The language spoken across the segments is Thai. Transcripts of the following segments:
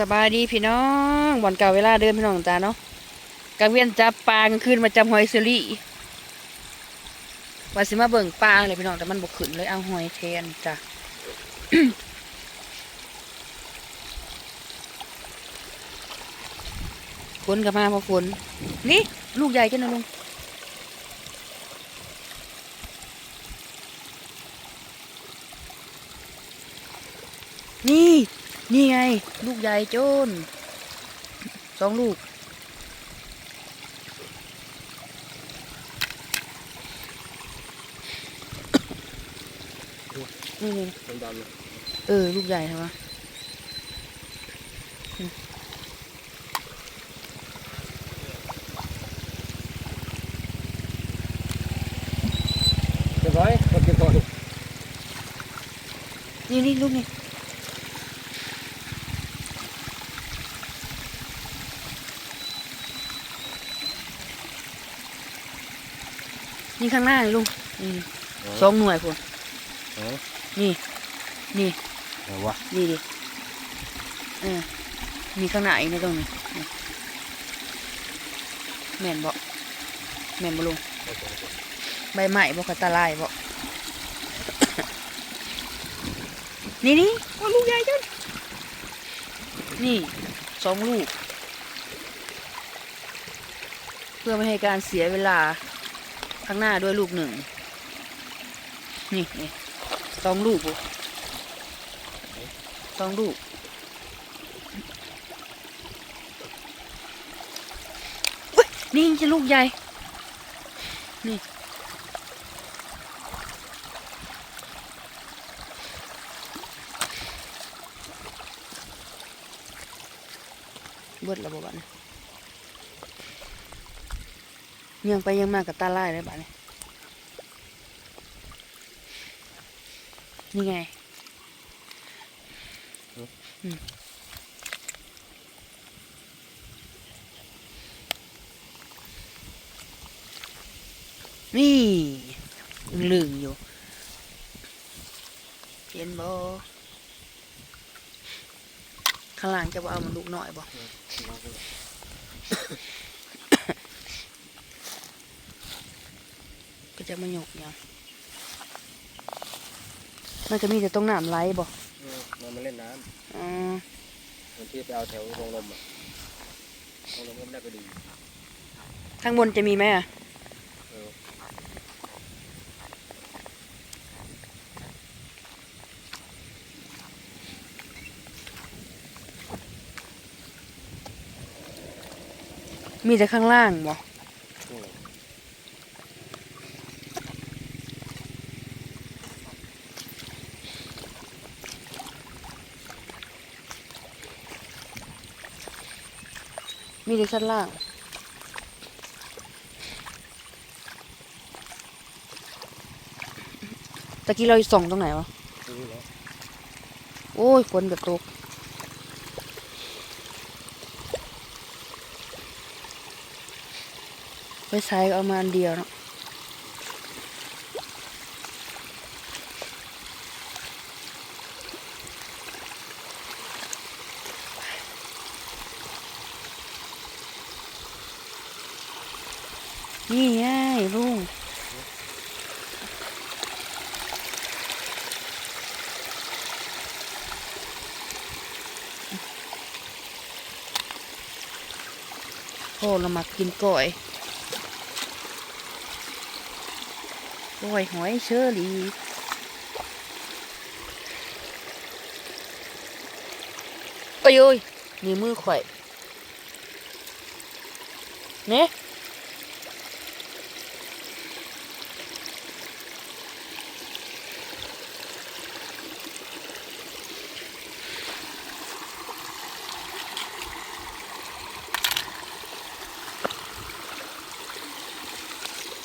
สบายดีพี่น้องบ่อนเก่าเวลาเดินพี่น้องจ้าเนาะกลางเวียนจับปลากลางคืนมาจับหอยเซรี่ว่าสิมาเบิ่งปลาเลยพี่น้องแต่มันบกขึ้นเลยเอาหอยแทนจ้ะฝนกับมาพอฝนนี่ลูกใหญ่จังนะลุงนี่ นี่ไง ลูกใหญ่โจนสองลูก นี่นี่ดำๆเลยเออ ลูกใหญ่ใช่ไหมเรียบร้อยก็เก็บก่อนนี่นี่ลูกนี่ นี่ข้างหน้านี่ลุงนี่สองหน่วยพุ่นเออนี่นี่เออวะนี่ดิเออมีข้างหน้าอีกนะตรงนี้นี่แม่นบ่แม่นบ่ลุงใบไม้บ่กระตาลายบ่นี่นี่โอ้ลูกใหญ่จังนี่สองลูก เพื่อไม่ให้การเสียเวลา ข้างหน้าด้วยลูกหนึ่ง นี่นี่สองลูกบุสองลูก นี่จะลูกใหญ่ นี่เบิดแล้วบ่บัดนี้ ยังไปยังมากับตาไลายเลยบัดนี้นี่ไงนี่ลึงอยู่ เห็นบ่ข้างล่างจะว่าเอามันลูกหน่อยบ่ ก็จะมาหยกเนี่ยมันจะมีแต่ตรงน้ำไหลบ่เออมันมาเล่นน้อืมำมันที่ไปเอาแถวโรงลมอะโรงลมก็ไม่ได้ไปดูข้างบนจะมีไหมอะเออมีแต่ข้างล่างบ่ อืม มีแต่ชั้นล่าง ตะกี้เราส่องตรงไหนวะ โอ้ยฝนแบบตกไปใช้เอามาอันเดียวเนาะ นี่ไงลุงโอ้เรามากินก่อยก่อยหอยเชอรี่โอ้ยโอ้ยนี่มือข่อยเนี่ย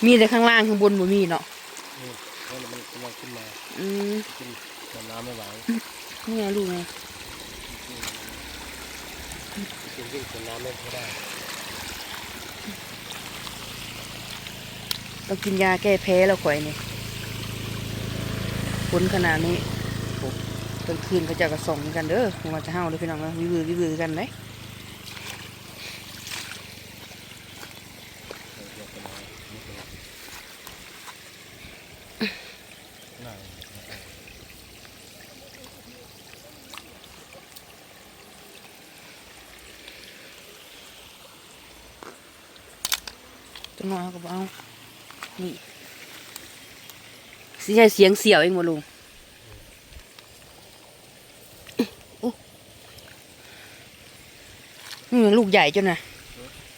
มีแต่ข้างล่างข้างบนบ่มีเนาะนี่เพราะมันกำลังขึ้นมาอืมขึ้นแต่น้ำไม่ไหวนี่ไงลูกไงขึ้นขึ้นแต่น้ำไม่ได้ต้องกินยาแก้แพ้แล้วข่อยนี่ผลขนาดนี้กลางคืนเขาเจะกระส่องกันเด้อไม่ว่าจะเฮาเด้อพี่น้องเอ้ยวิวือวิวือกันเลยต้ นน้อยเขาก็บ่เอานี่สิใช่เสียงเสียวเองบ่ลุงอืมลูกใหญ่จนนะ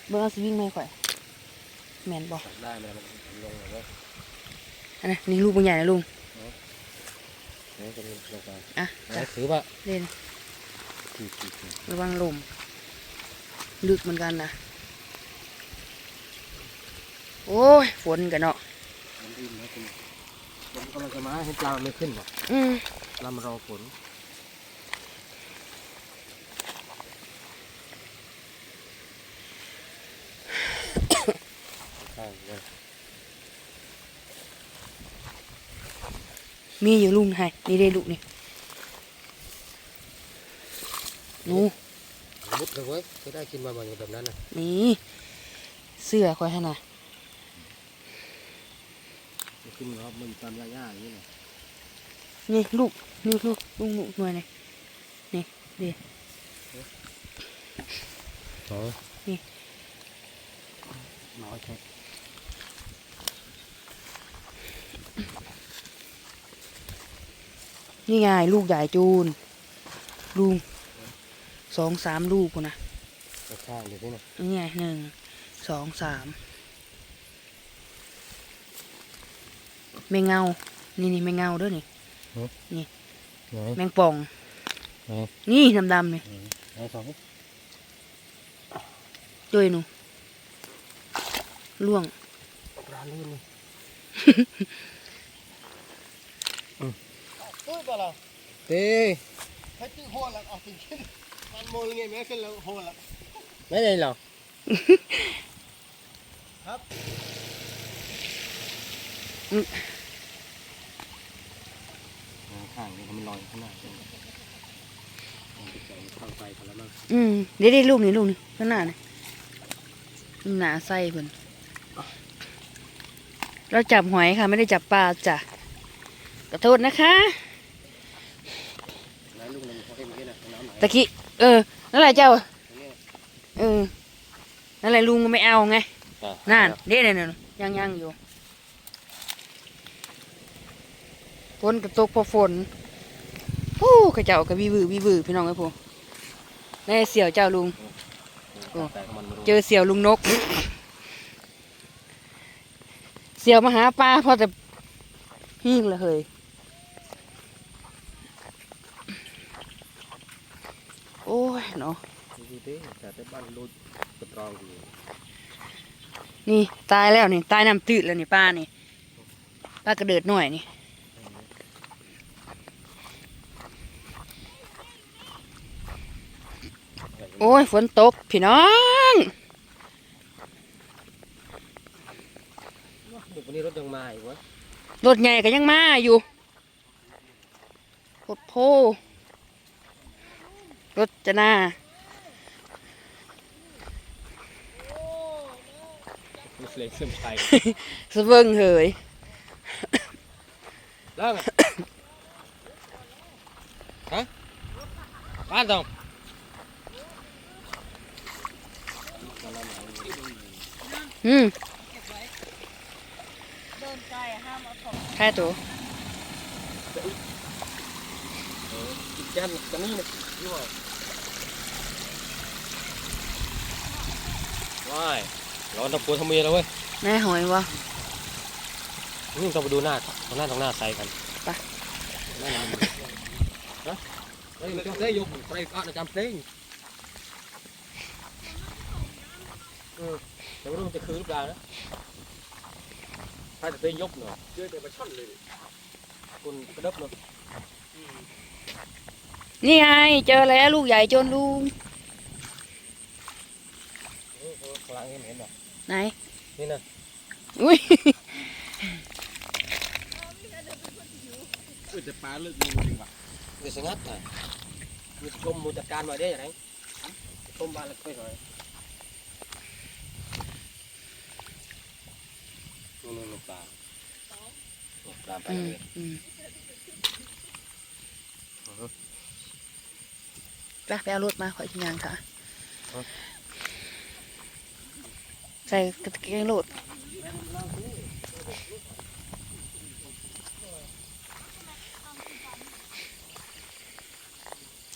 เบิ่งเอาสวิงไม่ค่อยแมนบอกได้ไหมมันลงเลยอันนั้นนี่ลูกมันใหญ่นะลุงนี่จะมีลงไปอะไหนจ้ะถือป่ะเล่นถือถือถือระวังลม ลึกเหมือนกันนะ โอ้ยฝนกันเนาะมันดิ้นนะคุณผมกำลังจะมาเห็นปลามันไม่ขึ้นหรอกอืมปลามันรอฝนข้างเลยมีอยู่ลุงให้นี่ได้ลูกนี่หนูมุดเลยเว้ยจะได้กินมาบ่อยแบบนั้นนะนี่เสื้อค่อยให้นะ จะกินเหรอมันตามหญ้าๆอย่างนี้นะนี่ลูกนี่ลูกลุงลูกหน่วยนี่นี่ดิอ๋อนี่น้อยแค่นี่ไงลูกใหญ่จูนลุงสองสามลูกกูนะข้างเดี๋ยวนี้นะนี่ไงหนึ่งสองสาม แมงเงา นี่นี่แมงเงาเด้วยนี่ไหนแมงป่องไหนนี่ดำดำๆนี่ไหนสองด้วยหนูล่วงปลาลื่นเลย Ui bà là เต้ thấy chữ hồ là ở tình kinh ăn mồi nghe mấy cái là hồ là ไม่ได้หรอครับข้างนี้มันลอยข้างหน้าใช่ไหมมันจะใส่เข้าไปกันแล้วมั้งอืมเดี๋ยวได้ลูกนี่ลูกนี่ข้างหน้านี่หนาไส้เพิ่นเราจับหอยค่ะ ไม่ได้จับปลาจ้ะขอโทษนะคะไหนลูกนึงเขาเอ็มกี้นะน้ำไหนตะกี้เออนั่นแหละเจ้าตรงนี้เออนั่นแหละลุงก็ไม่เอาไงอะนั่นเด้เนี่ยเนี่ยยังยังอยู่ ฝนก็ตกเพอฝนโอ้กระเจ้าก็วิวือวิวือพี่น้องไอ้พวกแม่เสี่ยวเจ้าลุงเจอเสี่ยวลุงนก เสี่ยวมาหาปลาพอแต่หิ้งลยเฮ้ยโอ้ยเนาะนี่ตายแล้วนี่ตายน้ำตืดแล้วนี่ป้านี่ป้ากระเดิดหน่อยนี่ โอ้ยฝนตกพี่น้องวันนี้รถยังมาอีกวะรถใหญ่ก็ยังมาอยู่รถโพรถจะหน้ามีเสลงเสื่อมชัยสะเบิงเหยแล้วไงฮะบ้านตรง อืมเดินไกลอะห้ามเอาของแค่ตัวจันจันนี่นะยี่ห้อว้ายร้อนตะปูทำเมียแล้วเว้ยแม่หอยวะนี่ต้องไปดูหน้าตรงหน้าตรงหน้าใส่กันไปนั่นน่ะมันฮะเฮ้ยมันต้องเต้ยกไปก็จะจำเต้งเออ แต่ไม่รู้มันจะคือหรือเปล่านะถ้าจะเต้ยยกเนาะเจอแต่ปลาช่อนเลยคุณกระดับเนาะนี่ไงเจอแล้วลูกใหญ่จนลุงเออข้างหลังเห็นเห็นเนาะไหนนี่นะอุ้ย Ui, แต่ปลาเลิกงูจริงว่ะเกิดสงัดน่ะมีชมมูจัดการมาได้ยังไงชมบ้านแล้วไปหน่อยนู่นนู่น ปลาตกปลาไปอืมเลยอืมไปไปเอารถมาขอชิ้นยางค่ะ ใส่กระเกงโหลด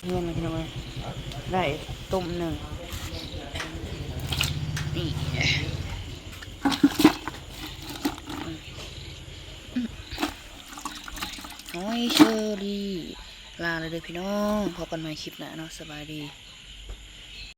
เงี้ยมากินเอาไว้ได้ต้มหนึ่งนี่ ดี ลาเลยเด้อพี่น้อง พบกันใหม่คลิปหน้าเนาะสบายดี